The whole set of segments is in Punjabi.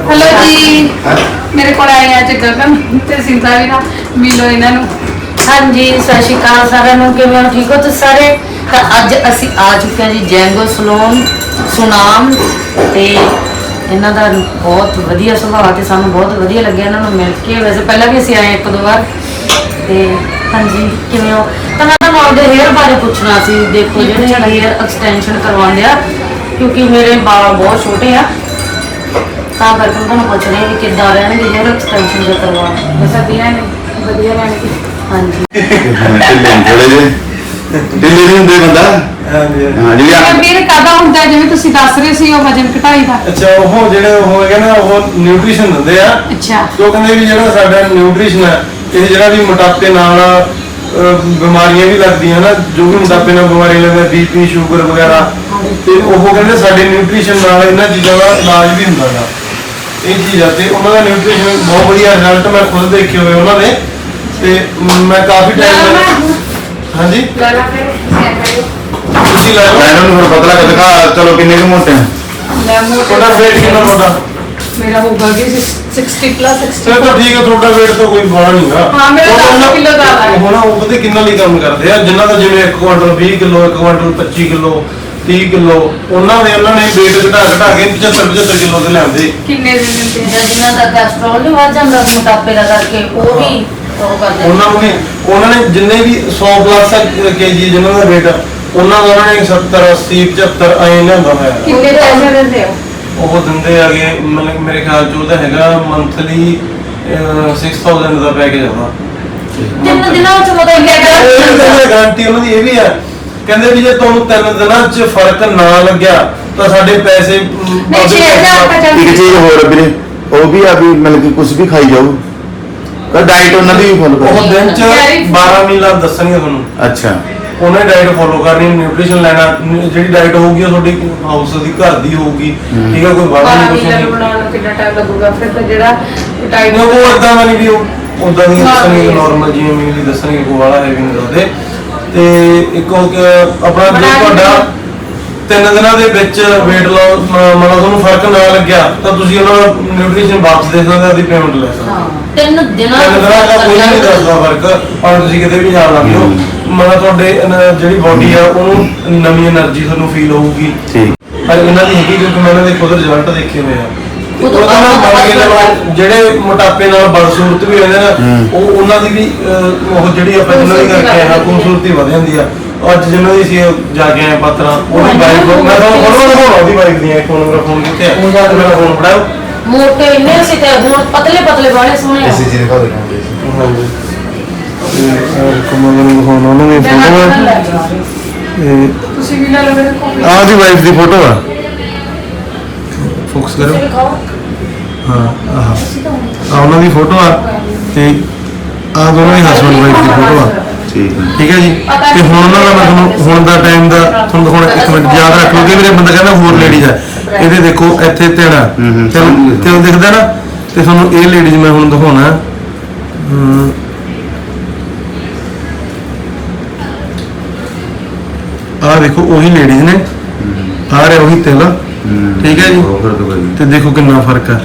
ਹੈਲੋ ਜੀ। ਮੇਰੇ ਕੋਲ ਆਏ ਅੱਜ ਗਗਨ ਤੇ ਸਿੰਧਾ ਵੀ ਨਾ ਮਿਲੋ ਇਹਨਾਂ ਨੂੰ। ਹਾਂਜੀ ਸਤਿ ਸ਼੍ਰੀ ਅਕਾਲ ਸਾਰਿਆਂ ਨੂੰ। ਕਿਵੇਂ ਹੋ? ਠੀਕ ਹੋ ਤੁਸੀਂ ਸਾਰੇ? ਤਾਂ ਅੱਜ ਅਸੀਂ ਆ ਚੁੱਕੇ ਹਾਂ ਜੀ ਜੈਂਗੋ ਸਲੋਨ ਸੁਨਾਮ ਤੇ ਇਹਨਾਂ ਦਾ ਬਹੁਤ ਵਧੀਆ ਸੁਭਾਅ ਤੇ ਸਾਨੂੰ ਬਹੁਤ ਵਧੀਆ ਲੱਗਿਆ ਇਹਨਾਂ ਨੂੰ ਮਿਲ ਕੇ। ਵੈਸੇ ਪਹਿਲਾਂ ਵੀ ਅਸੀਂ ਆਏ ਇੱਕ ਦੋ ਵਾਰ। ਤੇ ਹਾਂਜੀ ਕਿਵੇਂ ਹੋ? ਤਾਂ ਮੈਂ ਤੁਹਾਨੂੰ ਆਪਦੇ ਹੇਅਰ ਬਾਰੇ ਪੁੱਛਣਾ ਸੀ। ਦੇਖੋ ਜਿਹੜੇ ਹੇਅਰ ਐਕਸਟੈਂਸ਼ਨ ਕਰਵਾਉਂਦੇ ਆ ਕਿਉਂਕਿ ਮੇਰੇ ਵਾਲ ਬਹੁਤ ਛੋਟੇ ਆ। ਤਾਂ ਕਰਕੇ ਤੁਹਾਨੂੰ ਪੁੱਛ ਰਹੀ ਹਾਂ ਵੀ ਕਿੱਦਾਂ ਰਹਿਣਗੇ ਹੇਅਰ ਐਕਸਟੈਂਸ਼ਨ ਜੇ ਕਰਵਾਉਣ। ਬਸ ਵਧੀਆ ਨੇ ਵਧੀਆ ਰਹਿਣਗੇ ਹਾਂਜੀ। ਢਿੱਲੇ ਨੇ ਥੋੜੇ ਜਿਹੇ। ਢਿੱਲੇ ਨਹੀਂ ਹੁੰਦੇ ਬੰਦਾ? ਹਾਂਜੀ ਹਾਂ ਜਿਹੜੀ ਤੇ ਆ- ਵੀਰ ਕਾਦਾ ਹੁੰਦਾ ਹੈ? ਜਿਵੇਂ ਤੁਸੀਂ ਦੱਸ ਰਹੇ ਸੀ ਉਹ ਵਜਨ ਘਟਾਈ ਦਾ। ਅੱਛਾ ਉਹ ਜਿਹੜੇ ਉਹ ਹੈਗੇ ਨਾ ਉਹ ਨਿਊਟ੍ਰੀਸ਼ਨ ਦਿੰਦੇ ਆ। ਅੱਛਾ। ਤੇ ਉਹ ਕਹਿੰਦੇ ਵੀ ਜਿਹੜਾ ਸਾਡਾ ਨਿਊਟ੍ਰੀਸ਼ਨ ਹੈ ਇਹ ਜਿਹੜਾ ਵੀ ਮੋਟਾਪੇ ਨਾਲ ਅਹ, ਬਿਮਾਰੀਆਂ ਵੀ ਲੱਗਦੀਆਂ ਨਾ ਜੋ ਵੀ ਮੋਟਾਪੇ ਨਾਲ ਬਿਮਾਰੀ ਲੱਗਦਾ ਬੀਪੀ ਸ਼ੂਗਰ ਵਗੈਰਾ ਤੇ ਉਹ ਕਹਿੰਦੇ ਸਾਡੇ ਨਿਊਟ੍ਰੀਸ਼ਨ ਨਾਲ ਇਹਨਾਂ ਚੀਜ਼ਾਂ ਦਾ ਇਲਾਜ ਵੀ ਹੁੰਦਾ ਹੈ ਇਹ ਚੀਜ਼ ਆ ਤੇ ਉਹਨਾਂ ਦਾ ਨਿਊਟ੍ਰੀਸ਼ਨ ਬਹੁਤ ਵਧੀਆ ਰਿਜ਼ਲਟ ਮੈਂ ਖੁਦ ਦੇਖੇ ਹੋਏ ਉਹਨਾਂ ਦੇ। ਤੇ ਮੈਂ ਕਾਫੀ ਟਾਈਮ ਹਾਂਜੀ? ਤੁਸੀਂ ਲੈ ਲਓ। ਮੈਂ ਇਹਨਾਂ ਨੂੰ ਫਿਰ ਪਤਲਾ ਕਰ ਦਿਖਾ ਚਲੋ ਕਿੰਨੇ ਕੁ ਮੋਟੇ ਆ। ਮੈਂ ਮੋਟੇ ਤੁਹਾਡਾ weight ਕਿੰਨਾ ਤੁਹਾਡਾ? ਮੇਰਾ ਹੋਊਗਾ ਕਿ 60 ਪਲੱਸ 60 ਚਲੋ ਤਾਂ ਠੀਕ ਹੈ ਤੁਹਾਡਾ weight ਤਾਂ ਕੋਈ ਬੜਾ ਨਹੀਂਗਾ ਹਾਂ, ਮੇਰਾ ਦਸ ਕਿੱਲੋ ਦਾ ਹੈ। ਹੁਣ ਉਹ ਪਤਾ ਕਿੰਨਾ ਲਈ ਕੰਮ ਕਰਦੇ ਆ? ਜਿਨ੍ਹਾਂ ਦਾ ਜਿਵੇਂ 1 quintal 20 kilo 1 quintal 25 kilo 30 kilo. ਉਹਨਾਂ ਦੇ ਉਹਨਾਂ ਨੇ weight ਘਟਾ ਘਟਾ ਕੇ 75 75 ਕਿਲੋ ਦੇ ਲਿਆਂਦੇ। ਕਿੰਨੇ ਦਿਨ ਦਿੰਦੇ ਜਿਨ੍ਹਾਂ ਦਾ ਕੈਸਟਰੋਲ ਨਹੀਂ ਵੱਧ ਜਾਂਦਾ ਮੋਟਾਪੇ ਦਾ ਕਰਕੇ ਉਹ ਵੀ ਉਹ ਕਰਦੇ ਉਹਨਾਂ ਨੂੰ ਉਹਨਾਂ ਨੇ ਜਿੰਨੇ ਵੀ 100 ਪਲੱਸ ਕੇਜੀ ਜਿਨ੍ਹਾਂ ਦਾ weight ਆ, ਉਹਨਾਂ ਦਾ ਉਹਨਾਂ ਨੇ 70 80 75 ਐ ਲਿਆਂਦਾ ਹੋਇਆ। ਕਿੰਨੇ ਪੈਸੇ ਦਿੰਦੇ ਹੋ ਉਹ ਦਿੰਦੇ ਆਗੇ ਮਤਲਬ ਮੇਰੇ ਖਿਆਲ ਚ ਉਹਦਾ ਹੈਗਾ ਮੰਥਲੀ 6000 ਦਾ ਪੈਕੇਜ ਆਉਂਦਾ ਤਿੰਨ ਦਿਨਾਂ ਚ ਮਤਲਬ ਕਿ ਅਗਰ ਗਾਰੰਟੀ ਉਹਨਾਂ ਦੀ ਇਹ ਵੀ ਹੈ। ਕਹਿੰਦੇ ਵੀ ਜੇ ਤੁਹਾਨੂੰ ਤਿੰਨ ਦਿਨਾਂ 'ਚ ਫ਼ਰਕ ਨਾ ਲੱਗਿਆ ਤਾਂ ਸਾਡੇ ਪੈਸੇ ਅਮ, ਨਹੀਂ ਆਪਦੇ 6000 ਕੋਲ- ਤਾਂ ਇੱਕ ਚੀਜ਼ ਹੋਰ ਆ ਵੀਰੇ ਉਹ ਵੀ ਆ ਵੀ ਮਤਲਬ ਕਿ ਕੁਝ ਵੀ ਖਾਈ ਜਾਓ। ਤਾਂ ਡਾਈਟ ਉਹਨਾਂ ਦੀ ਵੀ ਫੋਲੋ ਉਹ ਕਰੋ ਦਿਨ 'ਚ Very 12 ਮੀਲਾਂ ਦੱਸਣਗੇ ਤੁਹਾਨੂੰ। ਅੱਛਾ। ਉਹਨੇ ਡਾਈਟ ਫੋਲੋ ਕਰਨੀ ਨਿਊਟ੍ਰੀਸ਼ਨ ਲੈਣਾ ਨ- ਜਿਹੜੀ ਡਾਈਟ ਹੋਊਗੀ ਉਹ ਤੁਹਾਡੀ ਹਾਊਸ ਦੀ ਘਰ ਦੀ ਹੋਊਗੀ। ਠੀਕ ਹੈ ਕੋਈ ਬਾਹਰ ਬਾਰਾਂ ਨਹੀਂ ਕੁਛ ਮੀਲਾਂ ਨੂੰ ਨਹੀਂ। ਬਣਾਉਣ ਨੂੰ ਕਿੰਨਾ ਟਾਈਮ ਲੱਗੂਗਾ? ਫਿਰ ਤਾਂ ਜਿਹੜਾ ਟਾਈਮ ਨਹੀਂ, ਉਹ ਇਦਾਂ ਦਾ ਨਹੀਂ ਵੀ ਉਹ ਉਦਾਂ ਦੀ Normal ਦੱਸਣਗੇ ਹੀ ਹੈ। ਨਾਰਮਲ ਜਿਵੇਂ ਮੀਲ ਦੱਸਣਗੇ ਕੋਈ ਵਾਲਾ ਹੈਵੀ ਨਹੀਂ ਦੱਸਦੇ ਤੇ ਇੱਕ ਉਹ ਕਿ ਆਪਣਾ ਜੇ ਤੁਹਾਡਾ ਤਿੰਨ ਦਿਨਾਂ ਦੇ ਵਿੱਚ weight loss ਮਤਲਬ ਤੁਹਾਨੂੰ ਫ਼ਰਕ ਨਾ ਲੱਗਿਆ ਤਾਂ ਤੁਸੀਂ ਉਹਨਾਂ ਨਿਊਟ੍ਰੀਸ਼ਨ ਵਾਪਸ ਦੇ ਸਕਦੇ ਹੋ ਦੀ ਪੇਮੈਂਟ ਲੈ ਸਕਦੇ ਹੋ। ਤਿੰਨ ਦਿਨਾਂ ਦਾ ਕੋਈ ਨਹੀਂ ਦੱਸਦਾ ਫ਼ਰਕ। ਪਰ ਤੁਸੀਂ ਕਿਤੇ ਵੀ ਜਾਣ ਲੱਗ ਜਾਓ। ਤੁਹਾਡੇ ਜਿਹੜੀ ਬੋਡੀ ਆ ਉਹਨੂੰ ਨਵੀਂ એનર્ਜੀ ਤੁਹਾਨੂੰ ਫੀਲ ਹੋਊਗੀ। ਠੀਕ। ਪਰ ਇਹਨਾਂ ਦੀ ਹੈਗੀ ਕਿਉਂਕਿ ਮੈਂ ਇਹਨਾਂ ਦੇ ਖੁਦ ਰਿਜ਼ਲਟ ਦੇਖੇ ਹੋਏ ਆ। ਉਹ ਉਹ ਤਾਂ ਤਾਂ ਮੈਂ ਜਿਹੜੇ ਮੋਟਾਪੇ ਨਾਲ ਬਦਸੂਰਤ ਵੀ ਰਹਿੰਦੇ ਨਾ। ਉਹ ਉਹਨਾਂ ਦੀ ਵੀ ਅਹ, ਉਹ ਜਿਹੜੀ ਆਪਾਂ ਦੀ ਕਰਕੇ ਹਾਂ ਖੂਬਸੂਰਤੀ ਵਧ ਜਾਂਦੀ ਆ। ਅੱਜ ਜਿਨ੍ਹਾਂ ਦੀ ਸੀ ਜਾ ਕੇ ਆਏ ਪਾਤਰਾ ਉਹਦੀ ਬਾਈਕ ਮੈਂ ਤੁਹਾਨੂੰ ਫੋਟੋ ਦਿਖਾਉਣਾ ਉਹਦੀ ਬਾਈਕ ਦੀਆਂ ਫੋਨ ਮੇਰਾ ਫੋਨ ਕਿੱਥੇ ਆ? ਮੇਰਾ ਫੋਨ ਫੜਾਓ। ਮੋਟੇ ਇੰਨੇ ਸੀ ਤੇ ਹੁਣ ਪਤਲੇ ਪਤਲੇ ਵਾਲੇ ਸੋਹਣੇ ਆ। ਚੀਜ਼ ਦਿਖਾ ਦੇਣਾ ਹਾਂਜੀ ਕਮਲ ਨੂੰ ਦਿਖਾਉਣਾ ਉਹਨਾਂ ਦੀ ਫੋਟੋ ਤੇ ਤੁਸੀਂ ਵੀ ਲੈ ਲਓ ਮੇਰੇ ਕੋਲ। ਆਹ ਦੀ ਵਾਈਫ ਦੀ ਫੋਟੋ ਆ। ਫੋਕਸ ਕਰੋ। ਹਾਂ ਆਹ। ਉਹਨਾਂ ਦੀ ਫੋਟੋ ਆ ਤੇ ਆ ਦੋਨਾਂ ਦੀ ਹਸਬੰਡ ਵਾਈਫ ਦੀ ਫੋਟੋ ਆ। ਠੀਕ ਹੈ। ਠੀਕ ਹੈ ਜੀ? ਤੇ ਹੁਣ ਉਹਨਾਂ ਦਾ ਮੈਂ ਤੁਹਾਨੂੰ ਹੁਣ ਦਾ ਟਾਈਮ ਦਾ ਤੁਹਾਨੂੰ ਹੁਣ ਇੱਕ ਮਿੰਟ ਯਾਦ ਰੱਖ ਲਓ ਕਿ ਮੇਰੇ ਬੰਦਾ ਕਹਿੰਦਾ ਹੋਰ ਲੇਡੀਜ਼ ਆ। ਇਹਦੇ ਦੇਖੋ ਇੱਥੇ ਤਿੰਨ ਹੂੰ, ਹੂੰ, ਤਿੰਨ ਸਮਝ ਗਿਆ। ਤਿੰਨ ਦਿਖਦਾ ਨਾ ਤੇ ਤੁਹਾਨੂੰ ਇਹ ਲੇਡੀਜ਼ ਮੈਂ ਹੁਣ ਦਿਖਾਉਣਾ। ਹਮ, ਆਹ ਦੇਖੋ ਉਹੀ ਲੇਡੀਜ਼ ਨੇ। ਆ ਰਿਹਾ ਉਹੀ ਤਿਲ ਠੀਕ ਹੈ ਜੀ? ਉਹ ਤੋਂ ਕੋਈ ਤੇ ਦੇਖੋ ਕਿੰਨਾ ਫ਼ਰਕ ਆ।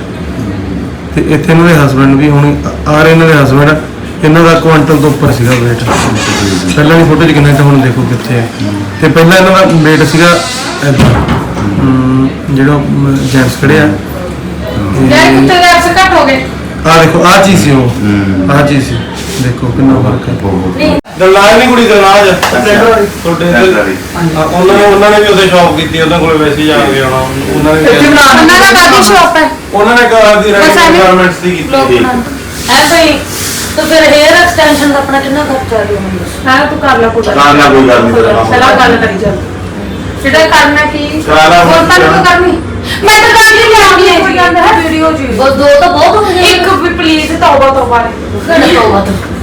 ਤੇ ਇੱਥੇ ਇਹਨਾਂ ਦੇ ਹਸਬੰਡ ਵੀ ਹੁਣ ਆ ਰਹੇ ਇਹਨਾਂ ਦੇ ਹਸਬੰਡ ਇਹਨਾਂ ਦਾ ਕੁਆਂਟਲ ਤੋਂ ਉੱਪਰ ਸੀਗਾ weight ਪਹਿਲਾਂ ਦੀ ਫੋਟੋ 'ਚ ਕਿੰਨਾ ਤੇ ਹੁਣ ਦੇਖੋ ਕਿੱਥੇ ਹੈ। ਤੇ ਪਹਿਲਾਂ ਇਹਨਾਂ ਦਾ weight ਸੀਗਾ ਏਦਾਂ ਹਮ, ਜਿਹੜਾ ਜੈਂਟਸ ਖੜੇ ਆ। ਯਾਰ ਕੁੱਤੇ ਦੇ ਅਰਸ ਘੱਟ ਹੋ ਗਏ। ਆ ਦੇਖੋ ਆ ਚੀਜ਼ ਸੀ ਉਹ। ਆ ਚੀਜ਼ ਸੀ। ਦੇਖੋ ਕਿੰਨਾ ਫ਼ਰਕ ਹੈ। ਬਹੁਤ। ਦਲਾਜ ਨਹੀਂ ਕੁੜੀ ਦਲਾਜ ਤੁਹਾਡੇ Temporary। ਹਾਂ, ਉਹਨਾਂ ਨੇ ਉਹਨਾਂ ਨੇ ਵੀ ਉਹਦੇ ਸ਼ੌਪ ਕੀਤੀ ਉਹਨਾਂ ਕੋਲੇ ਵੈਸੇ ਹੀ ਜਾ ਕੇ ਆਉਣਾ। ਉਹਨਾਂ ਨੇ ਵੀ- ਉਹਨਾਂ ਦਾ ਕਾਦੀ ਸ਼ੌਪ ਹੈ? ਉਹਨਾਂ ਨੇ ਕਾਰ ਦੀ ਬਸ ਐਵੇਂ- ਗਾਰਮੈਂਟਸ ਦੀ ਕੀਤੀ ਲੋਕ ਠੀਕ। ਬਣਾਉਂਦੇ ਐ ਭਈ ਤਾਂ ਫਿਰ ਹੇਅਰ ਐਕਸਟੈਂਸ਼ਨ ਦਾ ਆਪਣਾ ਕਿੰਨਾ ਖਰਚਾ ਆ ਗਿਆ ਮੈਨੂੰ ਹਾਂ ਤੂੰ ਕਰ ਲੈ ਕੋਈ ਗੱਲ ਕਰ ਲੈ ਕੋਈ ਗੱਲ ਨਹੀਂ, ਤੇਰਾ ਕੰਮ ਚਲਾ ਗੱਲ ਕਰੀ ਚੱਲ। ਜਿਹੜਾ ਕਰਨਾ ਕੀ? ਕਰਾ ਲੈ ਹੋਰ ਤਾਂ ਕੋਈ ਕਰਨੀ? ਮੈਂ ਤਾਂ ਲਿਆਉਂਦੀ ਹੈ ਕੋਈ ਗੱਲ ਹੈ ਵੀਡੀਓ ਚ ਉਹ ਦੋ ਤਾਂ ਬਹੁਤ ਹੋ ਗਏ ਇੱਕ ਵੀ ਪਲੀਜ਼ ਤੌਬਾ ਤੌਬਾ ਕਿਹੜਾ ਪਾਉਗਾ ਤੂੰ ਤਾਂ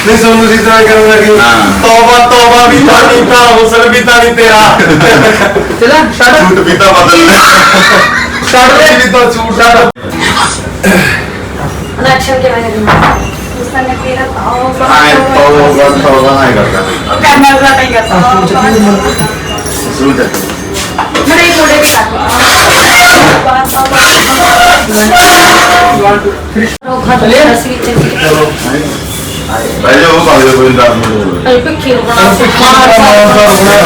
ਨਹੀਂ ਸੋਨੂੰ ਸੀ ਤਾਂ ਕਰੂੰਗਾ ਕਿ ਹਾਂ। ਤੋਬਾ ਤੋਬਾ ਵੀ ਤਾਂ ਨਹੀਂ ਤਾਂ ਹੁਸਨ ਵੀ ਤਾਂ ਨਹੀਂ ਤੇਰਾ ਚਲੋ ਛੱਡ ਝੂਠ ਪੀਤਾ ਬਦਲ ਲੈ ਛੱਡ ਦੇ ਵੀ ਤਾਂ ਝੂਠ ਛੱਡ ਐਕਸ਼ਨ ਕਿਵੇਂ ਕਰਨਾ ਉਸਨੇ ਤੇਰਾ ਤਾਓ ਆਏ ਤੋਂ ਗੱਲ ਤੋਂ ਨਾ ਹੀ ਕਰਦਾ ਕਰਨਾ ਦਾ ਨਹੀਂ ਕਰਤਾ ਸ਼ੁਰੂ ਤੇ ਮੇਰੇ ਕੋਲੇ ਵੀ ਰੋਖਾ ਤੇ ਅਸੀਂ ਵਿੱਚ ਜੀ ਭਾਈ ਉਹ ਬਾਲੇ ਕੋਈ ਦਰਦ ਨਹੀਂ ਅਈ ਪਿੱਖੀ ਰੁਕਣਾ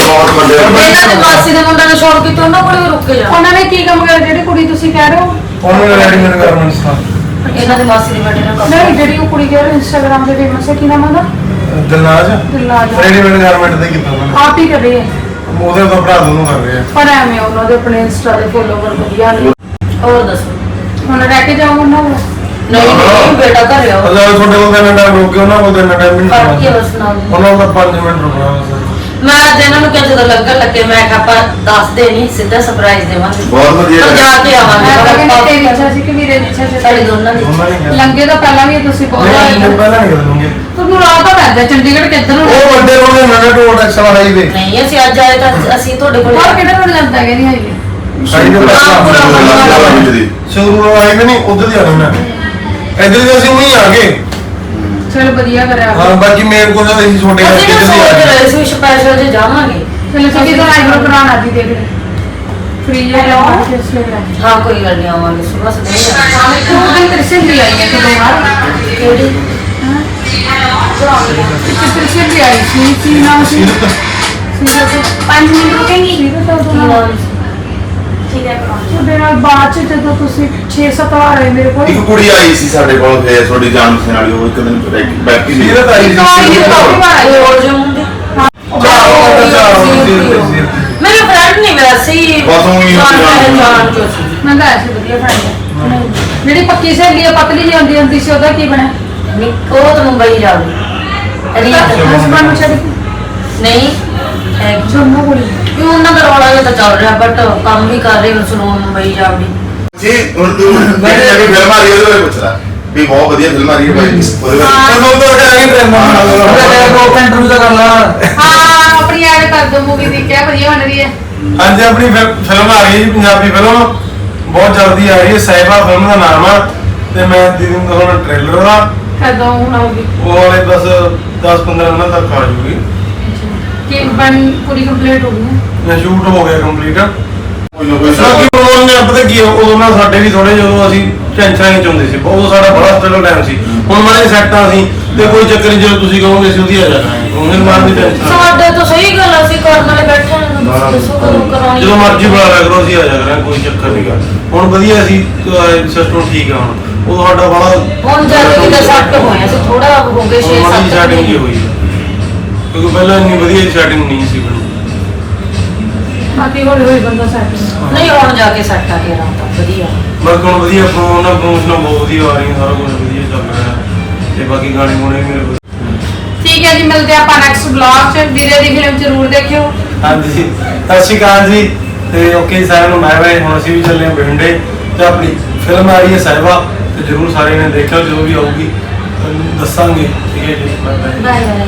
ਬਹੁਤ ਵੱਡੇ ਇਹਨਾਂ ਦੇ ਮਾਸੀ ਦੇ ਮੁੰਡੇ ਨੇ ਸ਼ੌਕ ਕੀਤਾ ਉਹਨਾਂ ਕੋਲੇ ਵੀ ਰੁਕ ਕੇ ਜਾ ਉਹਨਾਂ ਨੇ ਕੀ ਕੰਮ ਕਰਿਆ ਜਿਹੜੀ ਕੁੜੀ ਤੁਸੀਂ ਕਹਿ ਰਹੇ ਹੋ ਉਹਨੇ ਰੈਡੀਮੇਡ ਗਾਰਮੈਂਟਸ ਦਾ ਇਹਨਾਂ ਦੇ ਮਾਸੀ ਦੇ ਬੇਟੇ ਨੇ ਕੰਮ ਨਹੀਂ ਜਿਹੜੀ ਉਹ ਕੁੜੀ ਕਹਿ ਰਹੇ ਇੰਸਟਾਗ੍ਰਾਮ ਤੇ ਫੇਮਸ ਹੈ ਕੀ ਨਾਮ ਉਹਦਾ ਦਿਲਨਾਜ ਦਿਲਨਾਜ। ਰੈਡੀਮੇਡ ਗਾਰਮੈਂਟ ਦੇ ਕੀਤਾ ਉਹਨਾਂ ਨੇ ਆਪ ਹੀ ਕਰ ਰਹੀ ਹੈ ਉਹਦੇ ਤੋਂ ਭਰਾ ਦੋਨੋਂ ਕਰ ਰਹੇ ਆ ਪਰ ਐਵੇਂ ਉਹਨਾਂ ਦੇ ਆਪਣੇ ਇੰਸਟਾ ਦੇ ਫੋਲੋਵਰ ਵਧੀਆ ਨੇ ਹੋਰ ਦੱਸੋ ਹੁਣ ਰਹਿ ਕੇ ਜਾਊਂ ਉਹਨਾਂ ਨੂੰ ਨਹੀਂ ਨਹੀਂ ਬੇਟਾ ਘਰੇ ਆਓ। ਅੱਛਾ ਤੁਹਾਡੇ ਕੋਲ ਤਾਂ ਟਾਈਮ ਰੁਕ ਗਿਆ ਉਹਨਾਂ ਕੋਲ ਤਾਂ ਟਾਈਮ ਨਹੀਂ ਫੜ ਕੇ ਰੁਕਣਾ। ਬਸ ਨਾਲ ਉਹਨਾਂ ਕੋਲ 5 ਮਿੰਟ ਰੁਕਣਾ ਬਸ। ਮੈਂ ਅੱਜ ਇਹਨਾਂ ਨੂੰ ਕਿਹਾ ਜਦੋਂ ਲੱਗਣ ਲੱਗੇ ਮੈਂ ਕਿਹਾ ਆਪਾਂ ਦੱਸਦੇ ਨਹੀਂ ਸਿੱਧਾ ਸਰਪ੍ਰਾਈਜ਼ ਦੇਵਾਂਗੇ। ਬਹੁਤ ਵਧੀਆ। ਪਰ ਜਾ ਕੇ ਆਵਾਂਗੇ। ਮੈਂ ਤਾਂ ਕਹਿੰਦੀ ਤੇਰੀ ਆਪਾਂ- ਇੱਛਾ ਸੀ ਕਿ ਵੀਰੇ ਦੀ ਇੱਛਾ ਸਾਡੇ ਸੀ ਦੋਨਾਂ ਦੀ। ਦੋਨਾਂ ਨੇ ਕਿਹਾ ਲੰਗੇ ਤਾਂ ਪਹਿਲਾਂ ਵੀ ਤੁਸੀਂ ਬਹੁਤ ਨਹੀਂ ਆਏ। ਇਹ ਪਹਿਲਾਂ ਨਹੀਂ ਕਰਨਗੇ ਤੁਹਾਨੂੰ ਰਾਹ ਤਾਂ ਪੈਂਦਾ ਚੰਡੀਗੜ੍ਹ ਕਿੱਧਰ ਨੂੰ ਉਹ ਵੱਡੇ ਰੋਡ ਨਵੇਂ ਟੋਲ ਟੈਕਸ ਵਾਲਾ ਹਾਈਵੇ ਨਹੀਂ ਅਸੀਂ ਅੱਜ ਆਏ ਤਾਂ ਅਸੀਂ ਤੁਹਾਡੇ ਕੋਲ ਹੋਰ ਕਿਹੜੇ ਕੋਲ ਜਾਂਦਾ ਹੈਗੇ ਨਹੀਂ ਹਾਈਵੇ ਸ਼ੁਰੂ ਵਾਲਾ ਹਾਈਵੇ ਨਹੀਂ ਉਧਰ ਦੀ ਆਣਾ ਮੈਂ। ਇੱਧਰ ਦੀ ਅਸੀਂ ਉਹੀ ਆ ਗਏ। ਚਲ ਵਧੀਆ ਕਰਿਆ ਹਾਂ ਬਾਕੀ ਮੇਰੇ ਕੋਲ ਤਾਂ ਅਸੀਂ ਛੋਟੇ ਅਸੀਂ ਨਾ ਇੱਧਰ ਦੀ ਆ ਸੋਚ ਗਏ। ਰਹੇ ਸੀ ਸਪੈਸ਼ਲ ਜੇ ਜਾਵਾਂਗੇ। ਚਲੋ ਤੁਸੀਂ ਤਾਂ ਆਈਬ੍ਰੋ ਕਰਾਉਣਾ ਦੀ ਦੇਖ ਲੈ ਫ੍ਰੀ ਹੈ ਇਸ ਲਈ ਹਾਂ ਕੋਈ ਗੱਲ ਨਹੀਂ ਆਵਾਂਗੇ। ਸੁਬਹ ਸਵੇਰੇ ਉਹ ਦਿਨ ਕ੍ਰਿਸ਼ਨ ਦੀ ਆਈ ਹੈ ਕਿ ਦੋ ਵਾਰ ਕਿਹੜੀ ਕ੍ਰਿਸ਼ਨ ਦੀ ਆਈ ਸੀ ਕੀ ਨਾਮ ਸੀ। ਸੀਰਤ? ਪੰਜ ਮਿੰਟ ਰੁਕੇਂਗੀ। ਸੀਰਤ ਤਾਂ ਕੀ ਉਦੋਂ ਨਾਮ ਠੀਕ ਹੈ ਉਹਦੇ ਨਾਲ ਬਾਅਦ ਚ ਜਦੋਂ ਤੁਸੀਂ 6-7 ਵਾਰ ਆਏ ਮੇਰੇ ਕੋਲ। ਇੱਕ ਕੁੜੀ ਆਈ ਸੀ ਸਾਡੇ ਕੋਲ ਫੇਰ ਤੁਹਾਡੀ ਜਾਣ ਪਛਾਣ ਵਾਲੀ ਉਹ ਇੱਕ ਦਿਨ ਬੈਠੀ- ਬੈਠੀ ਸੀ ਸੀਰਤ ਆਈ ਇੱਕ ਆਈ ਸੀ ਕਾਫੀ ਵਾਰ ਆਈ ਹੋਰ ਜੋ ਮੁੰਡੇ ਚਾਰ ਚਾਰ ਮੇਰੇ ਫਰੈਂਡ ਨਹੀਂ ਵੈਸੀ ਬਸ ਊਂ ਹੀ ਜਾਣ ਜਾਣ- ਜਾਣ ਕੇ ਸੀ। ਮੈਂ ਕਿਹਾ ਸੀ ਵਧੀਆ ਫਰੈਂਡ ਹੈ ਜਿਹੜੀ ਪੱਕੀ ਸਹੇਲੀ ਆ ਪਤਲੀ ਜਿਹੀ ਹੁੰਦੀ ਹੁੰਦੀ ਸੀ ਉਹਦਾ ਕੀ ਬਣਿਆ? ਨਹੀਂ ਉਹ ਤਾਂ ਮੁੰਬਈ ਜਾਵੇ ਰੀਤ ਹਸਬੰਦ ਨੂੰ ਛੱਡ ਨਹੀਂ। ਜੰਮੂ ਕੋਲ ਵੀ ਉਹਨਾਂ ਦਾ ਰੌਲਾ ਜਿਹਾ ਤਾਂ ਚੱਲ ਰਿਹਾ ਬਟ ਕੰਮ ਵੀ ਕਰ ਰਹੇ ਹੁਣ ਸਲੂਨ ਮੁੰਬਈ ਜਾਵੜੀ ਜੀ ਹੁਣ ਤੂੰ ਜਿਹੜੀ ਨਵੀਂ ਫਿਲਮ ਆ ਰਹੀ ਹੈ ਉਹਦੇ ਬਾਰੇ ਪੁੱਛ ਲੈ ਵੀ ਬਹੁਤ ਵਧੀਆ ਫਿਲਮ ਆ ਰਹੀ ਹੈ ਭਾਈ ਉਹਦੇ ਬਾਰੇ। ਚਲੋ ਉਧਰ ਕਰਾਂਗੇ ਟ੍ਰੇਨ ਹਾਂ। ਆਪਣੀ ਐਡ ਕਰ ਦੋ ਮੂਵੀ ਦੀ ਕਿਆ ਵਧੀਆ ਬਣ ਰਹੀ ਹੈ। ਅੱਜ ਆਪਣੀ ਫਿਲ- ਫਿਲਮ ਆ ਰਹੀ ਹੈ ਜੀ ਪੰਜਾਬੀ ਫਿਲਮ। ਬਹੁਤ ਜਲਦੀ ਆ ਰਹੀ ਹੈ ਸਾਹਿਬਾ ਫਿਲਮ ਦਾ ਨਾਮ ਆ ਤੇ ਮੈਂ ਦੀਦੀ ਨੂੰ ਦਿਖਾਉਣਾ ਟ੍ਰੇਲਰ ਦਾ। ਕਦੋਂ ਹੁਣ ਆਉਗੀ ਉਹ ਵਾਲੇ ਬਸ 10 15 ਦਿਨਾਂ ਤੱਕ ਆ ਜੂਗੀ ਕਿ ਬਣ ਪੂਰੀ ਕੰਪਲੀਟ ਹੋ ਗਈ ਹੈ। ਮੈਂ ਸ਼ੂਟ ਹੋ ਗਿਆ ਕੰਪਲੀਟ ਕੋਈ ਨਾ ਕੋਈ ਪ੍ਰੋਗਰਾਮ ਨੇ ਪਤਾ ਕੀ ਆ, ਉਦੋਂ ਨਾਲ ਸਾਡੇ ਵੀ ਥੋੜੇ ਜਦੋਂ ਅਸੀਂ ਟੈਨਸ਼ਨ ਨਹੀਂ ਚਾਹੁੰਦੇ ਸੀ। ਬਹੁਤ ਸਾਡਾ ਬੜਾ ਸਟਰਗਲ ਟਾਈਮ ਸੀ। ਹੁਣ ਮਾਰੇ ਸੈੱਟ ਆ ਸੀ ਤੇ ਕੋਈ ਚੱਕਰ ਨਹੀਂ ਜਦੋਂ ਤੁਸੀਂ ਕਹੋਗੇ ਅਸੀਂ ਉਹਦੀ ਆ ਜਾਣਾ। ਉਹਨੇ ਮਾਰ ਦੀ ਟੈਨਸ਼ਨ ਸਾਡੇ ਤਾਂ ਸਹੀ ਗੱਲ ਆ, ਅਸੀਂ ਕਰਨ ਵਾਲੇ ਬੈਠੇ ਹਾਂ ਦੱਸੋ ਕਦੋਂ ਕਰਾਉਣੀ ਜਦੋਂ ਮਰਜ਼ੀ ਬੁਲਾ ਲਿਆ ਕਰੋ ਅਸੀਂ ਆ ਜਾ ਕਰਾਂਗੇ ਕੋਈ ਚੱਕਰ ਨਹੀਂਗਾ ਹੁਣ ਵਧੀਆ ਸੀ ਸਿਸਟਮ ਠੀਕ ਆ ਹੁਣ। ਉਹ ਸਾਡਾ ਬੜਾ ਹੁਣ ਜ਼ਿਆਦਾ ਕਿਤੇ ਸੱਟ ਹੋਇਆ। ਸੀ ਥੋੜਾ ਹੋ ਗਏ 6 ਮਾੜੀ 7 ਸੈਟਿੰਗ ਜੀ ਹੋਈ। ਕਿਉਂਕਿ ਪਹਿਲਾਂ ਇੰਨੀ ਵਧੀਆ ਸੈਟਿੰਗ ਨਹੀਂ ਸੀ ਬਣੀ ਬਾਕੀ ਹੌਲੀ ਹੌਲੀ ਬੰਦਾ ਸੈਟ ਨਹੀਂ ਹੁਣ ਜਾ ਕੇ ਸੱਟ ਆ ਗਿਆ ਰਾਤ ਵਧੀਆ। ਹੁਣ ਵਧੀਆ ਪ੍ਰੋਮੋਸ਼ਨ ਪ੍ਰੋਮੋਸ਼ਨ ਬਹੁਤ ਵਧੀਆ ਆ ਰਹੀਆਂ ਸਾਰਾ ਕੁਝ ਵਧੀਆ ਚੱਲ ਰਿਹਾ। ਤੇ ਬਾਕੀ ਗਾਣੇ ਗੁਣੇ ਵੀ ਮੇਰੇ ਠੀਕ ਹੈ ਜੀ ਮਿਲਦੇ ਆਪਾਂ ਨੈਕਸਟ ਬਲੌਗ ਚ। ਵੀਰੇ ਦੀ ਫਿਲਮ ਜ਼ਰੂਰ ਦੇਖਿਓ। ਹਾਂਜੀ। ਸਤਿ ਸ਼੍ਰੀ ਅਕਾਲ ਜੀ। ਤੇ ਓਕੇ ਜੀ ਸਾਰਿਆਂ ਨੂੰ ਮੈਂ ਬਾਈ ਹੁਣ ਅਸੀਂ ਵੀ ਚੱਲੇ ਹਾਂ ਬਠਿੰਡੇ। ਤੇ ਆਪਣੀ ਫਿਲਮ ਆ ਰਹੀ ਹੈ ਸਾਹਿਬਾ। ਤੇ ਜਰੂਰ ਸਾਰੇ ਨੇ ਦੇਖਿਓ ਜਦੋਂ ਵੀ ਆਊਗੀ। ਤੁਹਾਨੂੰ ਦੱਸਾਂਗੇ। ਠੀਕ ਹੈ ਜੀ ਬਾਏ ਬਾਏ ਬਾਏ ਬਾਏ